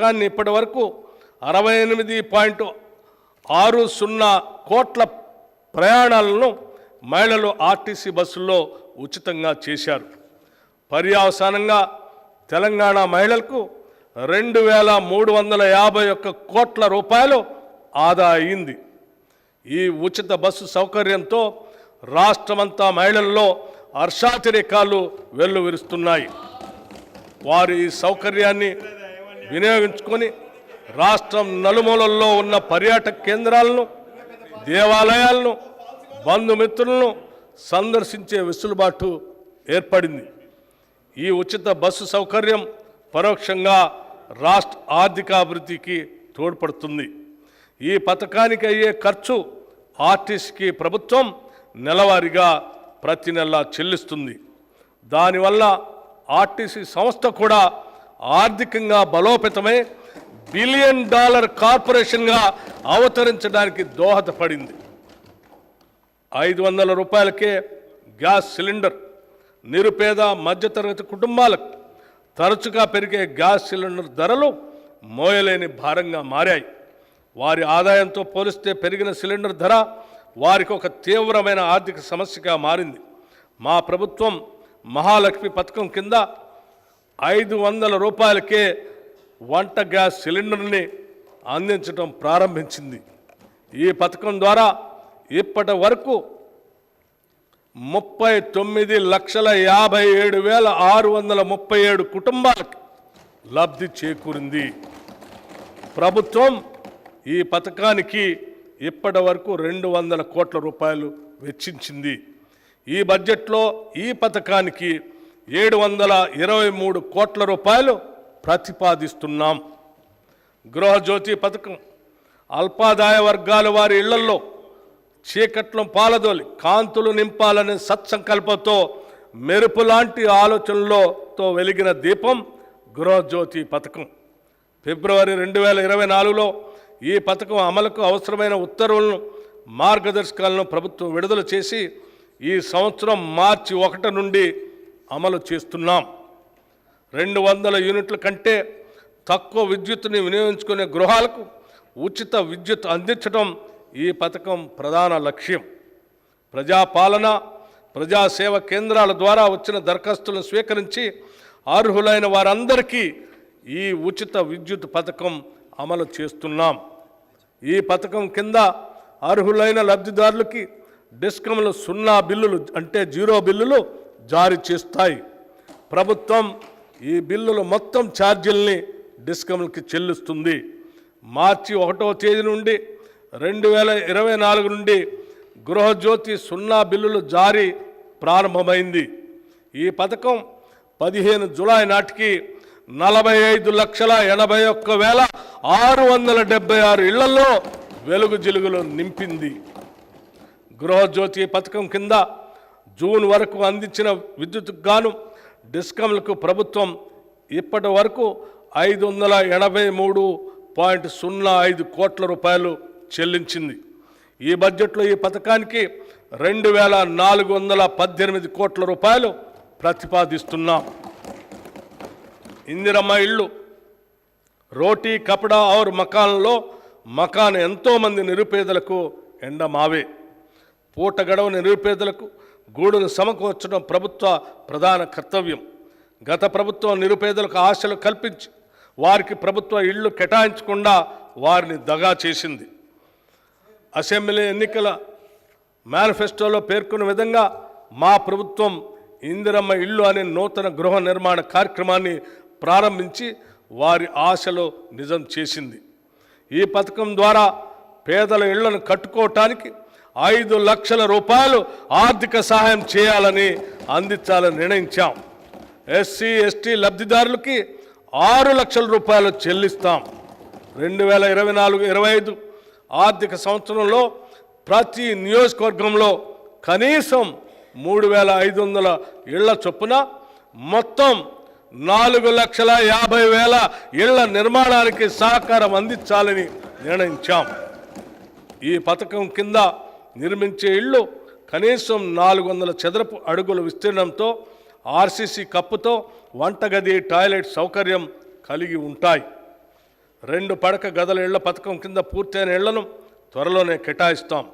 పథకాన్ని ఇప్పటి వరకు అరవై ఎనిమిది పాయింట్ ఆరు సున్నా కోట్ల ప్రయాణాలను మహిళలు ఆర్టీసీ బస్సుల్లో ఉచితంగా చేశారు. పర్యావసానంగా తెలంగాణ మహిళలకు రెండు వేల మూడు వందల యాభై ఒక్క కోట్ల రూపాయలు ఆదా అయింది. ఈ ఉచిత బస్సు సౌకర్యంతో రాష్ట్రమంతా మహిళల్లో హర్షాతిరేకాలు వెల్లువిరుస్తున్నాయి. వారు ఈ సౌకర్యాన్ని వినియోగించుకొని రాష్ట్రం నలుమూలల్లో ఉన్న పర్యాటక కేంద్రాలను దేవాలయాలను బంధుమిత్రులను సందర్శించే వెసులుబాటు ఏర్పడింది. ఈ ఉచిత బస్సు సౌకర్యం పరోక్షంగా రాష్ట్ర ఆర్థికాభివృద్ధికి తోడ్పడుతుంది. ఈ పథకానికి అయ్యే ఖర్చు ఆర్టీసీకి ప్రభుత్వం నెలవారీగా ప్రతి నెల చెల్లిస్తుంది. దానివల్ల ఆర్టీసీ సంస్థ కూడా ఆర్థికంగా బలోపేతమై బిలియన్ డాలర్ కార్పొరేషన్గా అవతరించడానికి దోహదపడింది. ఐదు వందల రూపాయలకే గ్యాస్ సిలిండర్ నిరుపేద మధ్యతరగతి కుటుంబాలకు తరచుగా పెరిగే గ్యాస్ సిలిండర్ ధరలు మోయలేని భారంగా మారాయి. వారి ఆదాయంతో పోలిస్తే పెరిగిన సిలిండర్ ధర వారికి ఒక తీవ్రమైన ఆర్థిక సమస్యగా మారింది. మా ప్రభుత్వం మహాలక్ష్మి పథకం కింద ఐదు వందల రూపాయలకే వంట గ్యాస్ సిలిండర్ని అందించడం ప్రారంభించింది. ఈ పథకం ద్వారా ఇప్పటి వరకు ముప్పై తొమ్మిది లక్షల యాభై ఏడు వేల ఆరు వందల ముప్పై ఏడు కుటుంబాలకు లబ్ధి చేకూరింది. ప్రభుత్వం ఈ పథకానికి ఇప్పటి వరకు రెండు వందల కోట్ల రూపాయలు వెచ్చించింది. ఈ బడ్జెట్లో ఈ పథకానికి ఏడు వందల ఇరవై మూడు కోట్ల రూపాయలు ప్రతిపాదిస్తున్నాం. గృహజ్యోతి పథకం అల్పాదాయ వర్గాల వారి ఇళ్ళల్లో చీకట్లం పాలదోలి కాంతులు నింపాలనే సత్సంకల్పంతో మెరుపు లాంటి ఆలోచనలతో వెలిగిన దీపం గృహజ్యోతి పథకం. ఫిబ్రవరి రెండు వేల ఇరవై నాలుగులో ఈ పథకం అమలుకు అవసరమైన ఉత్తర్వులను మార్గదర్శకాలను ప్రభుత్వం విడుదల చేసి ఈ సంవత్సరం మార్చి ఒకటి నుండి అమలు చేస్తున్నాం. రెండు వందల యూనిట్ల కంటే తక్కువ విద్యుత్తుని వినియోగించుకునే గృహాలకు ఉచిత విద్యుత్ అందించడం ఈ పథకం ప్రధాన లక్ష్యం. ప్రజాపాలన ప్రజాసేవ కేంద్రాల ద్వారా వచ్చిన దరఖాస్తులను స్వీకరించి అర్హులైన వారందరికీ ఈ ఉచిత విద్యుత్ పథకం అమలు చేస్తున్నాం. ఈ పథకం కింద అర్హులైన లబ్ధిదారులకి డిస్కమ్లు సున్నా బిల్లులు అంటే జీరో బిల్లులు జారీ చేస్తాయి. ప్రభుత్వం ఈ బిల్లులు మొత్తం ఛార్జీల్ని డిస్కమ్లకి చెల్లిస్తుంది. మార్చి ఒకటో తేదీ నుండి రెండు వేల ఇరవై నాలుగు నుండి గృహజ్యోతి సున్నా బిల్లులు జారీ ప్రారంభమైంది. ఈ పథకం పదిహేను జులై నాటికి నలభై ఐదు లక్షల ఎనభై ఒక్క వేల ఆరు వందల డెబ్బై ఆరు ఇళ్ళలో వెలుగు జిలుగులు నింపింది. గృహజ్యోతి పథకం కింద జూన్ వరకు అందించిన విద్యుత్కు గాను డిస్కంలకు ప్రభుత్వం ఇప్పటి వరకు ఐదు వందల ఎనభై మూడు పాయింట్ సున్నా ఐదు కోట్ల రూపాయలు చెల్లించింది. ఈ బడ్జెట్లో ఈ పథకానికి రెండు వేల నాలుగు వందల పద్దెనిమిది కోట్ల రూపాయలు ప్రతిపాదిస్తున్నాం. ఇందిరమ్మ ఇళ్ళు రోటీ కపడా ఔర్ మకాన్లో మకాన్ ఎంతోమంది నిరుపేదలకు ఎండ మావే పూట గడవ నిరుపేదలకు గూడును సమకూర్చడం ప్రభుత్వ ప్రధాన కర్తవ్యం. గత ప్రభుత్వం నిరుపేదలకు ఆశలు కల్పించి వారికి ప్రభుత్వ ఇళ్ళు కేటాయించకుండా వారిని దగా చేసింది. అసెంబ్లీ ఎన్నికల మేనిఫెస్టోలో పేర్కొన్న విధంగా మా ప్రభుత్వం ఇందిరమ్మ ఇల్లు అనే నూతన గృహ నిర్మాణ కార్యక్రమాన్ని ప్రారంభించి వారి ఆశలు నిజం చేసింది. ఈ పథకం ద్వారా పేదల ఇళ్ళను కట్టుకోవటానికి ఐదు లక్షల రూపాయలు ఆర్థిక సహాయం చేయాలని అందించాలని నిర్ణయించాం. ఎస్సీ ఎస్టీ లబ్ధిదారులకి ఆరు లక్షల రూపాయలు చెల్లిస్తాం. రెండు వేల ఇరవై నాలుగు ఇరవై ఐదు ఆర్థిక సంవత్సరంలో ప్రతి నియోజకవర్గంలో కనీసం మూడు వేల ఐదు వందల ఇళ్ళ చొప్పున మొత్తం నాలుగు లక్షల యాభై వేల ఇళ్ళ నిర్మాణానికి సహకారం అందించాలని నిర్ణయించాం. ఈ పథకం కింద నిర్మించే ఇళ్ళు కనీసం నాలుగు వందల చదరపు అడుగుల విస్తీర్ణంతో ఆర్సీసీ కప్పుతో వంటగది టాయిలెట్ సౌకర్యం కలిగి ఉంటాయి. రెండు పడక గదుల ఇళ్ళ పథకం కింద పూర్తయిన ఇళ్ళను త్వరలోనే కేటాయిస్తాం.